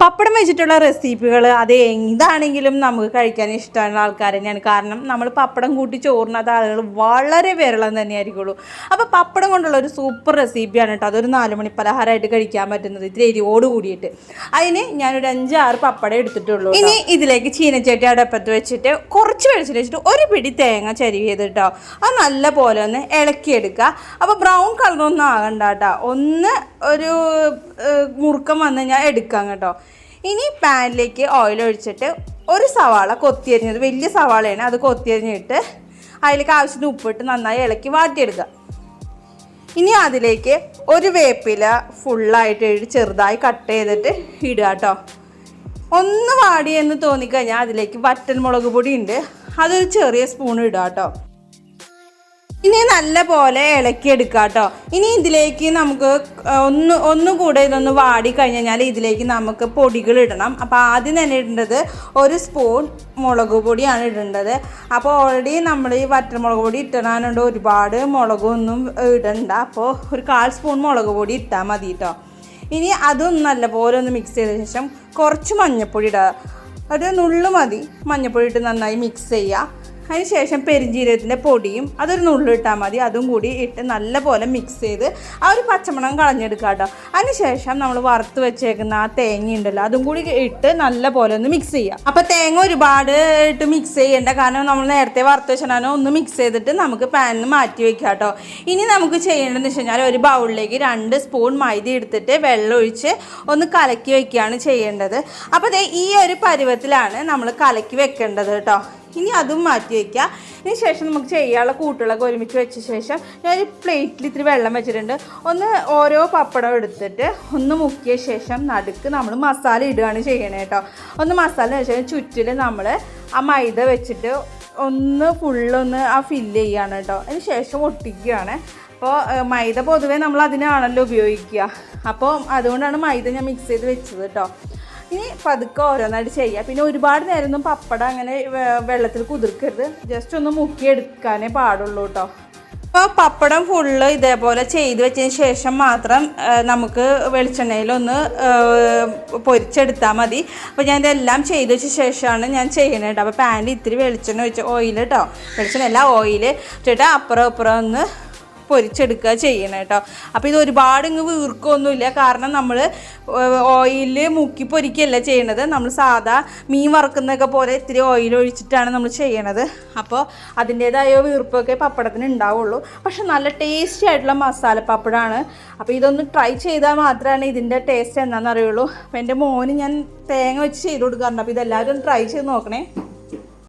പപ്പടം വെച്ചിട്ടുള്ള റെസിപ്പികൾ അത് എന്താണെങ്കിലും നമുക്ക് കഴിക്കാൻ ഇഷ്ടമുള്ള ആൾക്കാർ തന്നെയാണ്. കാരണം നമ്മൾ പപ്പടം കൂട്ടി ചോറിനകത്ത് ആളുകൾ വളരെ വിരളം തന്നെയായിരിക്കുള്ളൂ. അപ്പോൾ പപ്പടം കൊണ്ടുള്ള ഒരു സൂപ്പർ റെസിപ്പിയാണ് കേട്ടോ. അതൊരു നാല് മണി പലഹാരമായിട്ട് കഴിക്കാൻ പറ്റുന്നത് ഇത്തിരി എരിവോട് കൂടിയിട്ട്. അതിന് ഞാനൊരു അഞ്ചാറ് പപ്പടം എടുത്തിട്ടുള്ളൂ ഇനി ഇതിലേക്ക് ചീനച്ചട്ടി അടുപ്പത്ത് വെച്ചിട്ട് കുറച്ച് വെളിച്ചിട്ട് വെച്ചിട്ട് ഒരു പിടി തേങ്ങ ചരിവ് ചെയ്തിട്ടോ അത് നല്ല പോലെ ഒന്ന് ഇളക്കിയെടുക്കുക. അപ്പോൾ ബ്രൗൺ കളറൊന്നും ആകണ്ട കേട്ടോ. ഒന്ന് ഒരു മുറുക്കം വന്ന് ഞാൻ എടുക്കാം കേട്ടോ. ഇനി പാനിലേക്ക് ഓയിൽ ഒഴിച്ചിട്ട് ഒരു സവാള കൊത്തിയരിഞ്ഞത്. വലിയ സവാളയാണ്. അത് കൊത്തിയരിഞ്ഞിട്ട് അതിലേക്ക് ആവശ്യത്തിന് ഉപ്പിട്ട് നന്നായി ഇളക്കി വാട്ടിയെടുക്കുക. ഇനി അതിലേക്ക് ഒരു വേപ്പില ഫുള്ളായിട്ട് ചെറുതായി കട്ട് ചെയ്തിട്ട് ഇടുക കേട്ടോ. ഒന്ന് വാടിയെന്ന് തോന്നിക്കഴിഞ്ഞാൽ അതിലേക്ക് വറ്റൽ മുളക് പൊടി ഉണ്ട്. അതൊരു ചെറിയ സ്പൂൺ ഇടുക കേട്ടോ. ഇനി നല്ല പോലെ ഇളക്കിയെടുക്കുക കേട്ടോ ഇനി ഇതിലേക്ക് നമുക്ക് ഒന്ന് ഒന്നുകൂടെ ഇതൊന്ന് വാടി കഴിഞ്ഞാൽ ഇതിലേക്ക് നമുക്ക് പൊടികൾ ഇടണം. അപ്പോൾ ആദ്യം തന്നെ ഇടേണ്ടത് ഒരു സ്പൂൺ മുളക് പൊടിയാണ് ഇടേണ്ടത്. അപ്പോൾ ഓൾറെഡി നമ്മൾ ഈ വറ്റമുളക് പൊടി ഇട്ടാനുണ്ട് ഒരുപാട് മുളകൊന്നും ഇടണ്ട. അപ്പോൾ ഒരു കാൽ സ്പൂൺ മുളക് പൊടി ഇട്ടാൽ മതി കേട്ടോ ഇനി അതും നല്ലപോലെ ഒന്ന് മിക്സ് ചെയ്ത ശേഷം കുറച്ച് മഞ്ഞൾപ്പൊടി ഇടുക ഒരു നുള്ളു മതി. മഞ്ഞൾപ്പൊടി ഇട്ട് നന്നായി മിക്സ് ചെയ്യുക അതിന് ശേഷം പെരിഞ്ജീരകത്തിന്റെ പൊടിയും അതൊരു നുള്ളിട്ടാൽ മതി. അതും കൂടി ഇട്ട് നല്ലപോലെ മിക്സ് ചെയ്ത് ആ ഒരു പച്ചമണം കളഞ്ഞെടുക്കുക കേട്ടോ. അതിന് ശേഷം നമ്മൾ വറുത്ത് വെച്ചേക്കുന്ന ആ തേങ്ങ ഉണ്ടല്ലോ അതും കൂടി ഇട്ട് നല്ലപോലെ ഒന്ന് മിക്സ് ചെയ്യുക. അപ്പോൾ തേങ്ങ ഒരുപാട് ഇട്ട് മിക്സ് ചെയ്യേണ്ട കാരണം നമ്മൾ നേരത്തെ വറുത്ത് വെച്ചാൽ ഒന്ന് മിക്സ് ചെയ്തിട്ട് നമുക്ക് പാനിൽ മാറ്റി വെക്കുക കേട്ടോ. ഇനി നമുക്ക് ചെയ്യേണ്ടതെന്ന് വെച്ച് കഴിഞ്ഞാൽ ഒരു ബൗളിലേക്ക് രണ്ട് സ്പൂൺ മൈദ എടുത്തിട്ട് വെള്ളം ഒഴിച്ച് ഒന്ന് കലക്കി വെക്കുകയാണ് ചെയ്യേണ്ടത്. അപ്പോൾ ഈ ഒരു പരുവത്തിലാണ് നമ്മൾ കലക്കി വെക്കേണ്ടത് കേട്ടോ. ഇനി അതും മാറ്റി വയ്ക്കുക ഇതിന് ശേഷം നമുക്ക് ചെയ്യാനുള്ള കൂട്ടുകളൊക്കെ ഒരുമിച്ച് വെച്ച ശേഷം ഞാൻ ഞാനൊരു പ്ലേറ്റിൽ ഇത്തിരി വെള്ളം വെച്ചിട്ടുണ്ട്. ഒന്ന് ഓരോ പപ്പടം എടുത്തിട്ട് ഒന്ന് മുക്കിയ ശേഷം നടുക്ക് നമ്മൾ മസാല ഇടുകയാണ് ചെയ്യണേ കേട്ടോ. ഒന്ന് മസാല വെച്ചാൽ ചുറ്റിൽ നമ്മൾ ആ മൈദ വെച്ചിട്ട് ഒന്ന് ഫുള്ളൊന്ന് ആ ഫില്ല് ചെയ്യുകയാണ് കേട്ടോ. അതിന് ശേഷം ഒട്ടിക്കുകയാണ്. അപ്പോൾ മൈദ പൊതുവേ നമ്മൾ അതിനാണല്ലോ ഉപയോഗിക്കുക. അപ്പോൾ അതുകൊണ്ടാണ് മൈദ ഞാൻ മിക്സ് ചെയ്ത് വെച്ചത് കേട്ടോ. ഇനി പതുക്കെ ഓരോന്നായിട്ട് ചെയ്യുക പിന്നെ ഒരുപാട് നേരമൊന്നും പപ്പടം അങ്ങനെ വെള്ളത്തിൽ കുതിർക്കരുത്. ജസ്റ്റ് ഒന്ന് മുക്കിയെടുക്കാനേ പാടുള്ളൂ കേട്ടോ അപ്പോൾ പപ്പടം ഫുള്ള് ഇതേപോലെ ചെയ്ത് വെച്ചതിന് ശേഷം മാത്രം നമുക്ക് വെളിച്ചെണ്ണയിലൊന്ന് പൊരിച്ചെടുത്താൽ മതി. അപ്പോൾ ഞാൻ ഇതെല്ലാം ചെയ്ത് വെച്ച ശേഷമാണ് ഞാൻ ചെയ്യണത് കേട്ടോ അപ്പോൾ പാനിൽ ഇത്തിരി വെളിച്ചെണ്ണ ഒഴിച്ച് ഓയിൽ കേട്ടോ വെളിച്ചെണ്ണ അല്ല ഓയിൽ ഇട്ടിട്ട് അപ്പുറം അപ്പുറം ഒന്ന് പൊരിച്ചെടുക്കുക ചെയ്യണം കേട്ടോ അപ്പോൾ ഇത് ഒരുപാട് ഇങ്ങ് വീർക്കൊന്നുമില്ല. കാരണം നമ്മൾ ഓയിലിൽ മുക്കി പൊരിക്കുകയല്ല ചെയ്യണത്. നമ്മൾ സാധാ മീൻ വറുക്കുന്നതൊക്കെ പോലെ ഇത്തിരി ഓയിൽ ഒഴിച്ചിട്ടാണ് നമ്മൾ ചെയ്യണത്. അപ്പോൾ അതിന്റേതായ വീർപ്പൊക്കെ പപ്പടത്തിന് ഉണ്ടാവുള്ളൂ. പക്ഷെ നല്ല ടേസ്റ്റി ആയിട്ടുള്ള മസാല പപ്പടമാണ് അപ്പോൾ ഇതൊന്ന് ട്രൈ ചെയ്താൽ മാത്രമാണ് ഇതിന്റെ ടേസ്റ്റ് എന്താണെന്ന് അറിയുള്ളൂ. അപ്പോൾ എന്റെ മോന് ഞാൻ തേങ്ങ വെച്ച് ചെയ്ത് കൊടുക്കാറുണ്ട്. അപ്പോൾ ഇതെല്ലാവരും ട്രൈ ചെയ്ത് നോക്കണേ.